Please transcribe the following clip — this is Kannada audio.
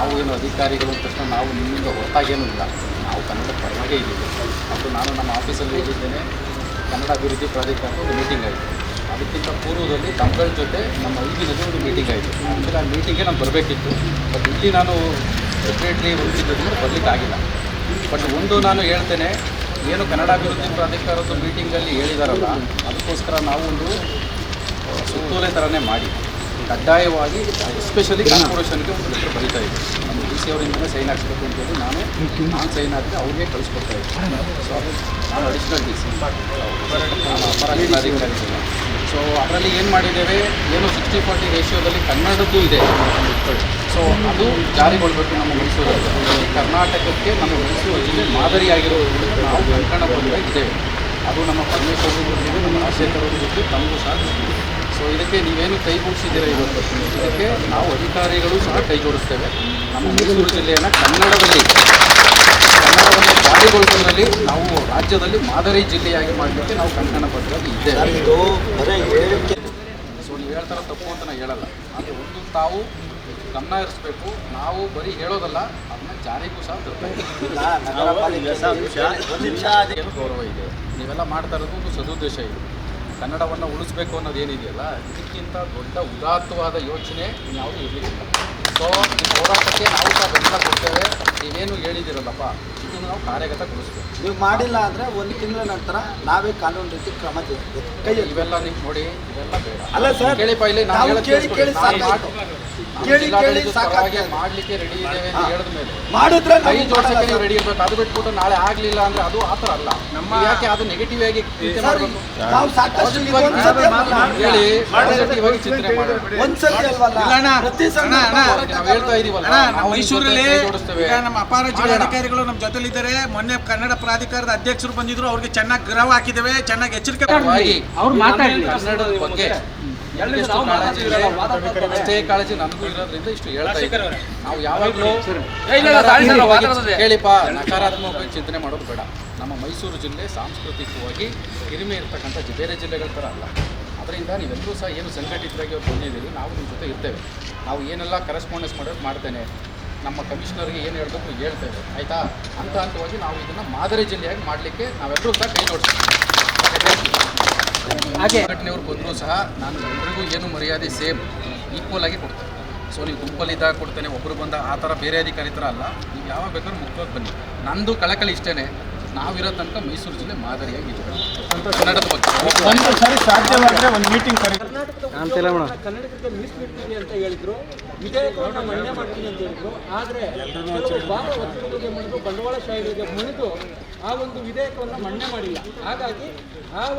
ನಾವು ಏನು ಅಧಿಕಾರಿಗಳು ತಕ್ಷಣ ನಾವು ನಿಮ್ಮಿಂದ ಹೊರತಾಗೇನೂ ಇಲ್ಲ. ನಾವು ಕನ್ನಡ ಪರವಾಗೇ ಇದ್ದೀವಿ. ಮತ್ತು ನಾನು ನಮ್ಮ ಆಫೀಸಲ್ಲಿ ಹೇಳಿದ್ದೇನೆ ಕನ್ನಡ ಅಭಿವೃದ್ಧಿ ಪ್ರಾಧಿಕಾರ ಒಂದು ಮೀಟಿಂಗ್ ಆಯಿತು. ಅದಕ್ಕಿಂತ ಪೂರ್ವದಲ್ಲಿ ತಮ್ಮಗಳ ಜೊತೆ ನಮ್ಮ ಐದಿನಲ್ಲಿ ಒಂದು ಮೀಟಿಂಗ್ ಆಯಿತು. ಅಂದರೆ ಆ ಮೀಟಿಂಗ್ಗೆ ನಾನು ಬರಬೇಕಿತ್ತು. ಬಟ್ ಇಲ್ಲಿ ನಾನು ಸೆಪ್ರೇಟ್ಲಿ ಹೊಂದಿದ್ದರಿಂದ ಬರಲಿಕ್ಕೆ ಆಗಿಲ್ಲ ಬಟ್ ಒಂದು ನಾನು ಹೇಳ್ತೇನೆ, ಏನು ಕನ್ನಡ ಅಭಿವೃದ್ಧಿ ಪ್ರಾಧಿಕಾರದ ಮೀಟಿಂಗಲ್ಲಿ ಹೇಳಿದಾರಲ್ಲ, ಅದಕ್ಕೋಸ್ಕರ ನಾವು ಒಂದು ಸುತ್ತೋಲೆ ಥರನೇ ಮಾಡಿ. ಕಡ್ಡಾಯವಾಗಿ ಎಸ್ಪೆಷಲಿ ಕಾರ್ಪೊರೇಷನ್ಗೆ ಒಂದು ಲೆಟರ್ ಬರೀತಾ ಇದೆ. ನಮ್ಮ ಡಿ ಸಿ ಅವರಿಂದಲೇ ಸೈನ್ ಹಾಕ್ಸ್ಬೇಕು ಅಂತೇಳಿ ನಾನು ನಾನು ಸೈನ್ ಹಾಕಿ ಅವ್ರಿಗೆ ಕಳಿಸ್ಕೊಡ್ತಾ ಇದ್ದೀನಿ ಸೊ ಅದು ನಾನು ಅಡಿಷ್ನಲ್ ಡಿ ಸಿ ಸೊ ಅದರಲ್ಲಿ ಏನು ಮಾಡಿದ್ದೇವೆ? ಏನು ಸಿಕ್ಸ್ಟಿ ಫಾರ್ಟಿ ರೇಷಿಯೋದಲ್ಲಿ ಕನ್ನಡದ್ದು ಇದೆ ಸೊ ಅದು ಜಾರಿಗೊಳ್ಬೇಕು ನಮ್ಮ ಮೈಸೂರಲ್ಲಿ ಕರ್ನಾಟಕಕ್ಕೆ ನಮ್ಮ ಮೈಸೂರು ಜಿಲ್ಲೆ ಮಾದರಿಯಾಗಿರೋದು ನಾವು ಕಂಕಣ ಇದ್ದೇವೆ ಅದು ನಮ್ಮ ಪರಮೇಶ್ವರರು ಜೊತೆಗೆ ನಮ್ಮ ರಾಜಶೇಖರ್ ಅವ್ರ ಜೊತೆ ತಮಗೂ ಸಹ ಗೊತ್ತಿದೆ. ಸೊ ಇದಕ್ಕೆ ನೀವೇನು ಕೈಗೂಡಿಸಿದ್ದೀರ ಇವತ್ತು? ಇದಕ್ಕೆ ನಾವು ಅಧಿಕಾರಿಗಳು ಸಹ ಕೈಗೂಡಿಸ್ತೇವೆ ನಮ್ಮ ಮೈಸೂರು ಜಿಲ್ಲೆಯನ್ನು ಕನ್ನಡದಲ್ಲಿ ಕನ್ನಡವನ್ನು ಜಾರಿಗೊಳಿಸುವುದರಲ್ಲಿ ನಾವು ರಾಜ್ಯದಲ್ಲಿ ಮಾದರಿ ಜಿಲ್ಲೆಯಾಗಿ ಮಾಡಲಿಕ್ಕೆ ನಾವು ಕಂಕಣಬದ್ಧರಾಗಿ ಇದ್ದೇವೆ. ಇದು ಬರೀ ಹೇಳಿಕೆ. ಸೊ ನೀವು ಹೇಳ್ತಾರೆ ತಪ್ಪು ಅಂತ ನಾನು ಹೇಳಲ್ಲ. ಆದರೆ ಒಂದು ತಾವು ಗಮನ ಇರಿಸ್ಬೇಕು ನಾವು ಬರೀ ಹೇಳೋದಲ್ಲ ಅದನ್ನ ಜಾರಿಗೂ ಸಹ ತರಬೇಕು ಗೌರವ ಇದೆ. ನೀವೆಲ್ಲ ಮಾಡ್ತಾ ಇರೋದು ಸದುದ್ದೇಶ ಇದೆ. ಕನ್ನಡವನ್ನು ಉಳಿಸ್ಬೇಕು ಅನ್ನೋದು ಏನಿದೆಯಲ್ಲ ಇದಕ್ಕಿಂತ ದೊಡ್ಡ ಉದಾತ್ತವಾದ ಯೋಚನೆ ಯಾವುದು ಇರಲಿಕ್ಕಿಲ್ಲ. ಸೊ ಈ ಹೋರಾಟಕ್ಕೆ ನಾವು ಸಹ ಬೆಂಬಲ ಕೊಡ್ತೇವೆ. ನೀವೇನು ಹೇಳಿದ್ದೀರಲ್ಲಪ್ಪ ಇದನ್ನು ನಾವು ಕಾರ್ಯಗತಗೊಳಿಸ್ಬೇಕು. ನೀವು ಮಾಡಿಲ್ಲ ಅಂದರೆ ಒಂದು ತಿಂಗಳ ನಂತರ ನಾವೇ ಕಾನೂನು ರೀತಿ ಕ್ರಮ. ಕೈಯಲ್ಲಿ ಇವೆಲ್ಲ ನೀವು ನೋಡಿ ಇವೆಲ್ಲ ಬೇಡ. ಅಲ್ಲ ಸರ್, ಕೇಳಿ ಇಲ್ಲಿ ನಾನು ನಾವು ಕೇಳಿ. ಕೇಳಿ ಕೇಳಿ ಕೇಳಿ ಸಾಕಾಗಿ. ಮಾಡ್ಲಿಕ್ಕೆ ರೆಡಿ ಇದ್ದೇವೆ ಅಂತ ಹೇಳಿದ ಮೇಲೆ ಮಾಡಿದ್ರೆ ಕೈ ನಾವು ನೀವು ರೆಡಿ ಇರ್ಬೇಕು. ಅದು ಬಿಟ್ಬಿಟ್ಟು ನಾಳೆ ಆಗಲಿಲ್ಲ ಅಂದ್ರೆ ಅದು ಆ ಥರ ಅಲ್ಲ. ನಮ್ಮ ಯಾಕೆ ಅದು ನೆಗೆಟಿವ್ ಆಗಿ ನಾವು ಸಾಕಷ್ಟು. ಹೇಳಿ ಪಾಸಿಟಿವ್ ಆಗಿ ಚಿಂತನೆ ಮಾಡೋಣ ಒಂದ್ ಅಲ್ವಲ್ಲ ಪ್ರತಿ ಸಂದರ್ಭ ನಾವು ಹೇಳ್ತಾ ಇದೀವಲ್ಲ ನಾವು ಮೈಸೂರಲ್ಲಿ ಕೈ ನಮ್ಮ ಅಪಾರ. ಜಿಲ್ಲಾಧಿಕಾರಿಗಳು ನಮ್ಮ ಜೊತೆಲಿದ್ದಾರೆ ಮೊನ್ನೆ ಕನ್ನಡ ಪ್ರಾಧಿಕಾರದ ಅಧ್ಯಕ್ಷರು ಬಂದಿದ್ರು. ಅವ್ರಿಗೆ ಚೆನ್ನಾಗಿ ಗ್ರಹ ಹಾಕಿದ್ದೇವೆ. ಚೆನ್ನಾಗಿ ಎಚ್ಚರಿಕೆ ಪರವಾಗಿ ಕನ್ನಡದ ಬಗ್ಗೆ ಎಷ್ಟು ಕಾಳಜಿ ಇದೆ, ಅಷ್ಟೇ ಕಾಳಜಿ ನನಗೂ ಇರೋದ್ರಿಂದ ಇಷ್ಟು ಹೇಳ್ತಾ ಇದ್ದೀನಿ ನಾವು ಯಾವಾಗಲೂ ಕೇಳಿಪ್ಪ ನಕಾರಾತ್ಮಕವಾಗಿ ಚಿಂತನೆ ಮಾಡೋದು ಬೇಡ. ನಮ್ಮ ಮೈಸೂರು ಜಿಲ್ಲೆ ಸಾಂಸ್ಕೃತಿಕವಾಗಿ ಹಿರಿಮೆ ಇರ್ತಕ್ಕಂಥ ಬೇರೆ ಜಿಲ್ಲೆಗಳ ಥರ ಅಲ್ಲ. ಅದರಿಂದ ನೀವೆಲ್ಲರೂ ಸಹ ಏನು ಸಂಘಟಿತರಾಗಿ ಅವ್ರು ಬಂದಿದ್ದೀರಿ ನಾವು ನಿಮ್ಮ ಜೊತೆ ಇರ್ತೇವೆ. ನಾವು ಏನೆಲ್ಲ ಕರೆಸ್ಪಾಂಡೆನ್ಸ್ ಮಾಡೋದು ಮಾಡ್ತೇನೆ ನಮ್ಮ ಕಮಿಷನರ್ಗೆ ಏನು ಹೇಳಬೇಕು ಹೇಳ್ತೇವೆ ಆಯಿತಾ? ಹಂತ ಹಂತವಾಗಿ ನಾವು ಇದನ್ನು ಮಾದರಿ ಜಿಲ್ಲೆಯಾಗಿ ಮಾಡಲಿಕ್ಕೆ ನಾವೆಲ್ಲರೂ ಸಹ ಕೈ ನೋಡ್ತೀವಿ ಹಾಗೆ. ಘಟನೆಯವ್ರು ಬಂದರೂ ಸಹ ನಾನು ಎಲ್ರಿಗೂ ಏನು ಮರ್ಯಾದೆ ಸೇಮ್ ಈಕ್ವಲ್ ಆಗಿ ಕೊಡ್ತೇನೆ. ಸೊ ನೀವು ಗುಂಪಲ್ಲಿದ್ದಾಗ ಕೊಡ್ತೇನೆ ಒಬ್ಬರು ಬಂದ ಆ ಥರ ಬೇರೆ ಅಧಿಕಾರಿ ಥರ ಅಲ್ಲ. ನೀವು ಯಾವಾಗ ಬೇಕಾದ್ರೂ ಮುಖ್ಯವಾಗಿ ಬನ್ನಿ. ನಂದು ಕಳಕಳಿ ಇಷ್ಟೇ ನಾವಿರೋ ತನಕ ಮೈಸೂರು ಜಿಲ್ಲೆ ಮಾದರಿಯಾಗಿ ಕನ್ನಡದ ಬಗ್ಗೆ. ಒಂದು ಸರಿ ಸಾಧ್ಯವಾದರೆ ಒಂದು ಮೀಟಿಂಗ್ ಕರಿ. ಕರ್ನಾಟಕ ಕನ್ನಡಕ್ಕೆ ಮೀಸಲಿಡ್ತೀನಿ ಅಂತ ಹೇಳಿದ್ರು. ವಿಧೇಯಕವನ್ನು ಮನ್ನಣೆ ಮಾಡ್ತೀನಿ ಅಂತ ಹೇಳಿದ್ರು. ಆದರೆ ಒತ್ತಡಗಳಿಗೆ ಬಂಡವಾಳ ಬಂಡವಾಳಶಾಹಿಗಳಿಗೆ ಮುಣಿದು ಆ ಒಂದು ವಿಧೇಯಕವನ್ನು ಮನ್ನಣೆ ಮಾಡಿಲ್ಲ. ಹಾಗಾಗಿ ಆ